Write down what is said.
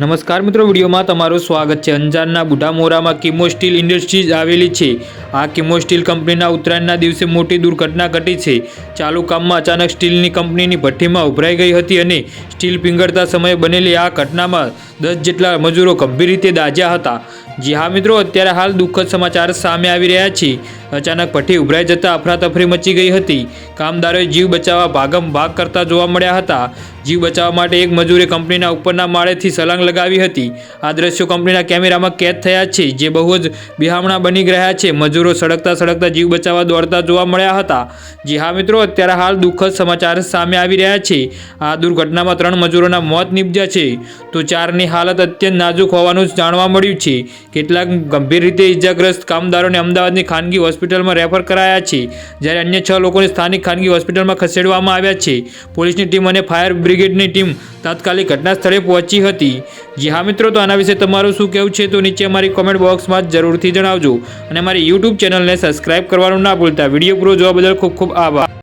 નમસ્કાર મિત્રો, વિડીયોમાં તમારું સ્વાગત છે. અંજારના બુઢામોરામાં કિમો સ્ટીલ ઇન્ડસ્ટ્રીઝ આવેલી છે. આ કિમો સ્ટીલ કંપનીના ઉત્તરાયણના દિવસે મોટી દુર્ઘટના ઘટી છે. ચાલુ કામમાં અચાનક સ્ટીલની કંપનીની ભઠ્ઠીમાં ઉભરાઈ ગઈ હતી અને સ્ટીલ પીંગળતા સમયે બનેલી આ ઘટનામાં દસ જેટલા મજૂરો ગંભીર રીતે દાઝ્યા હતા. જી હા મિત્રો, અત્યારે હાલ દુઃખદ સમાચાર સામે આવી રહ્યા છે. અચાનક ભઠ્ઠી ઉભરાઈ જતાં અફરાતફરી મચી ગઈ હતી. કામદારોએ જીવ બચાવવા ભાગમ ભાગ કરતા જોવા મળ્યા હતા. જીવ બચાવવા માટે એક મજૂરે કંપનીના ઉપરના માળેથી સલાંગ લગાવી હતી. આ દ્રશ્યો કંપનીના કેમેરામાં કેદ થયા છે, જે બહુ જ બિહામણા બની રહ્યા છે. મજૂરો સળગતા સડકતા જીવ બચાવવા દોડતા જોવા મળ્યા હતા. જી હા મિત્રો, અત્યારે હાલ દુઃખદ સમાચાર સામે આવી રહ્યા છે. આ દુર્ઘટનામાં ત્રણ મજૂરોના મોત નીપજ્યા છે. તો ચારની હાલત અત્યંત નાજુક હોવાનું જાણવા મળ્યું છે. કેટલાક ગંભીર રીતે ઇજાગ્રસ્ત કામદારોને અમદાવાદની ખાનગી હોસ્પિટલમાં રેફર કરાયા છે. જ્યારે અન્ય છ લોકોને સ્થાનિક ખાનગી હોસ્પિટલમાં ખસેડવામાં આવ્યા છે. પોલીસની ટીમ અને ફાયર બ્રિગેડની ટીમ તાત્કાલિક ઘટના સ્થળે પહોંચી હતી. જી હા મિત્રો, તો આના વિશે તમારું શું કહેવું છે? તો નીચે અમારી કોમેન્ટ બોક્સમાં જરૂરથી જણાવજો. અને અમારી યુટ્યુબ ચેનલને સબસ્ક્રાઇબ કરવાનું ના ભૂલતા. વીડિયો પૂરો જોવા બદલ ખૂબ ખૂબ આભાર.